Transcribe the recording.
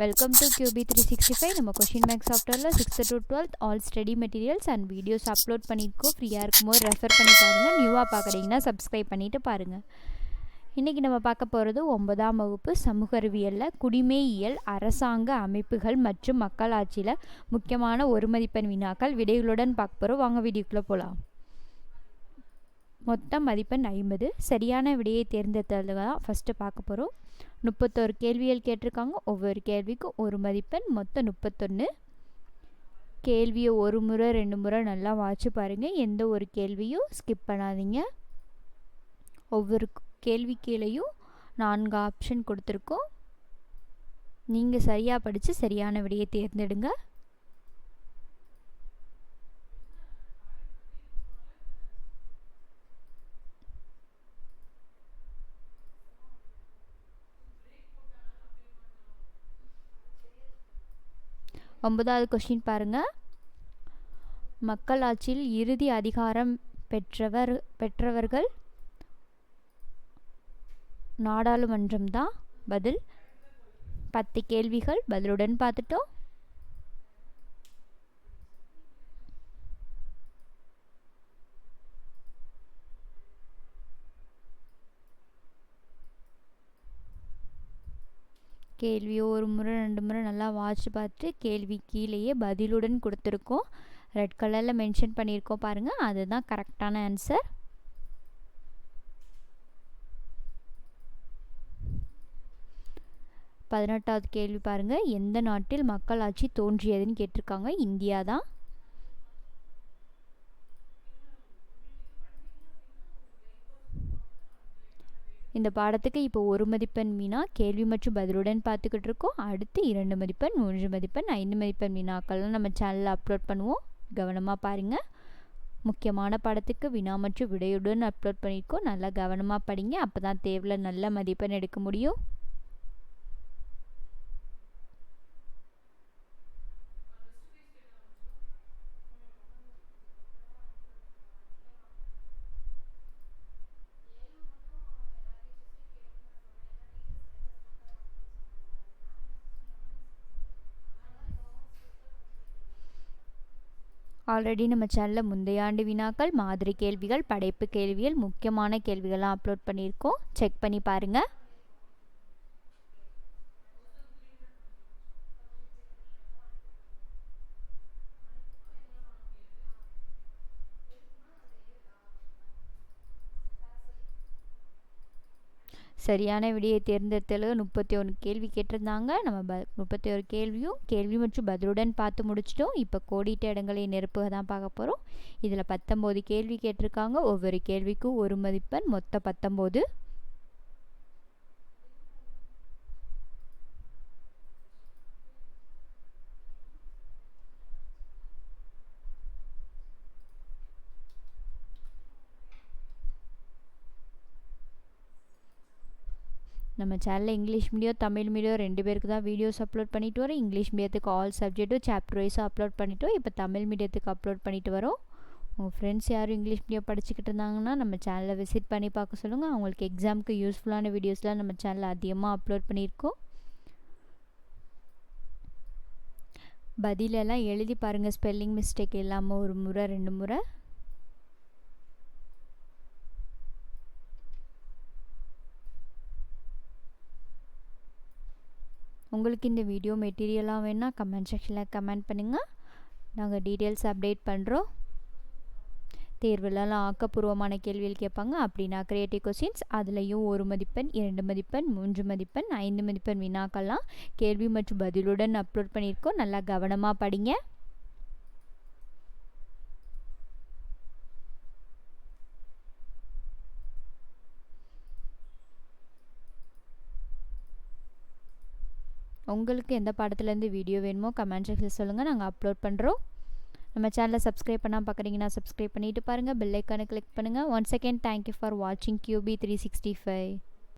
Welcome to QB three sixty five நம்ம question bank சாஃப்ட்வேரில் sixth to twelfth all study materials and videos upload பண்ணியிருக்கோம் ஃப்ரீயாக இருக்கும்போது refer பண்ணி பாருங்கள் நியூவாக பார்க்குறீங்கன்னா சப்ஸ்கிரைப் பண்ணிவிட்டு பாருங்கள் இன்றைக்கி நம்ம பார்க்க போகிறது ஒன்பதாம் வகுப்பு சமூக அறிவியலில் குடிமையியல் அரசாங்க அமைப்புகள் மற்றும் மக்களாட்சியில் முக்கியமான ஒரு மதிப்பெண் வினாக்கள். விடைகளுடன் பார்க்க போகிறோம் வாங்க வீடியோக்குள்ளே போகலாம் மொத்த மதிப்பெண் ஐம்பது. சரியான விடையை தேர்ந்தெடுத்தது தான் ஃபஸ்ட்டு பார்க்க போகிறோம் முப்பத்தோரு கேள்விகள் கேட்டிருக்காங்க. ஒவ்வொரு கேள்விக்கும் ஒரு மதிப்பெண் மொத்தம் முப்பத்தொன்று கேள்வியை ஒரு முறை ரெண்டு முறை நல்லா வாட்சி பாருங்கள் எந்த ஒரு கேள்வியும் ஸ்கிப் பண்ணாதீங்க. ஒவ்வொரு கேள்வி கீழேயும் நான்கு ஆப்ஷன் கொடுத்துருக்கோம். நீங்கள் சரியாக படித்து சரியான விடையை தேர்ந்தெடுங்க. ஒன்பதாவது கொஸ்டின் பாருங்கள் மக்களாட்சியில் இறுதி அதிகாரம் பெற்றவர் பெற்றவர்கள் நாடாளுமன்றம் தான் பதில் பத்து கேள்விகள் பதிலுடன் பார்த்துட்டோம். கேள்வியை ஒரு முறை ரெண்டு முறை நல்லா வாட்ச் பார்த்து கேள்வி கீழேயே பதிலுடன் கொடுத்துருக்கோம். ரெட் கலரில் மென்ஷன் பண்ணியிருக்கோம் பாருங்கள் அதுதான் கரெக்டான ஆன்சர் பதினெட்டாவது கேள்வி பாருங்கள் எந்த நாட்டில் மக்களாட்சி தோன்றியதுன்னு கேட்டிருக்காங்க. இந்தியா தான் இந்த பாடத்துக்கு இப்போ ஒரு மதிப்பெண் மீனா கேள்வி மற்றும் பதிலுடன் பார்த்துக்கிட்டு இருக்கோம் அடுத்து இரண்டு மதிப்பெண் மூன்று மதிப்பெண் ஐந்து மதிப்பெண் மீனாக்கள்லாம் நம்ம சேனலில் அப்லோட் பண்ணுவோம். கவனமாக பாருங்கள் முக்கியமான பாடத்துக்கு வினா மற்றும் விடையுடன் அப்லோட் பண்ணியிருக்கோம். நல்லா கவனமாக படிங்க. அப்போ தான் தேர்வில் நல்ல மதிப்பெண் எடுக்க முடியும். ஆல்ரெடி நம்ம சேனலில் முந்தைய ஆண்டு வினாக்கள் மாதிரி கேள்விகள் படைப்பு கேள்விகள் முக்கியமான கேள்விகள்லாம் அப்லோட் பண்ணியிருக்கோம். செக் பண்ணி பாருங்கள் சரியான விடையை தேர்ந்தெடுத்தல முப்பத்தி ஒன்று கேள்வி கேட்டிருந்தாங்க. நம்ம ப முப்பத்தி ஒரு கேள்வியும் கேள்வி மற்றும் பதிலுடன் பார்த்து முடிச்சிட்டோம். இப்போ கோடிட்ட இடங்களை நெருப்புக தான் பார்க்க போகிறோம் இதில் பத்தொம்போது கேள்வி கேட்டிருக்காங்க. ஒவ்வொரு கேள்விக்கும் ஒரு மதிப்பெண் மொத்தம் பத்தொம்போது. நம்ம சேனலில் இங்கிலீஷ் மீடியம் தமிழ் மீடியம் ரெண்டு பேருக்கு தான் வீடியோஸ் அப்லோட் பண்ணிட்டு வரோம். இங்கிலீஷ் மீடியத்துக்கு ஆல் சப்ஜெக்ட்டும் சாப்டர் வைஸும் அப்லோட் பண்ணிட்டோம் இப்போ தமிழ் மீடியத்துக்கு அப்லோட் பண்ணிட்டு வரோம். உங்கள் ஃப்ரெண்ட்ஸ் யாரும் இங்கிலீஷ் மீடியம் படிச்சுக்கிட்டு இருந்தாங்கன்னா நம்ம சேனலை விசிட் பண்ணி பார்க்க சொல்லுங்கள் அவங்களுக்கு எக்ஸாமுக்கு யூஸ்ஃபுல்லான வீடியோஸ்லாம் நம்ம சேனலில் அதிகமாக அப்லோட் பண்ணியிருக்கோம். பதிலெல்லாம் எழுதி பாருங்கள் ஸ்பெல்லிங் மிஸ்டேக் இல்லாமல் ஒரு முறை ரெண்டு முறை. உங்களுக்கு இந்த வீடியோ மெட்டீரியலாக வேணால் கமெண்ட் செக்ஷனில் கமெண்ட் பண்ணுங்கள் நாங்கள் டீட்டெயில்ஸ் அப்டேட் பண்ணுறோம் தேர்வுலலாம் ஆக்கப்பூர்வமான கேள்விகள் கேட்பாங்க. அப்படின்னா க்ரியேட்டிவ் கொஸ்டின்ஸ் அதுலேயும் ஒரு மதிப்பெண் இரண்டு மதிப்பெண் மூன்று மதிப்பெண் ஐந்து மதிப்பெண் வினாக்கள்லாம் கேள்வி மற்றும் பதிலுடன் அப்லோட் பண்ணியிருக்கோம். நல்லா கவனமாக படிங்க. உங்களுக்கு எந்த பாடத்துலேருந்து வீடியோ வேணுமோ கமெண்ட் செக்ஷன் சொல்லுங்கள் நாங்கள் அப்லோட் பண்ணுறோம் நம்ம சேனலை சப்ஸ்கிரைப் பண்ணால் பார்க்குறீங்கன்னா சப்ஸ்கிரைப் பண்ணிவிட்டு பாருங்கள் பெல் கிளிக் பண்ணுங்கள் one second thank you for வாட்சிங் கியூபி த்ரீ சிக்ஸ்டி ஃபைவ்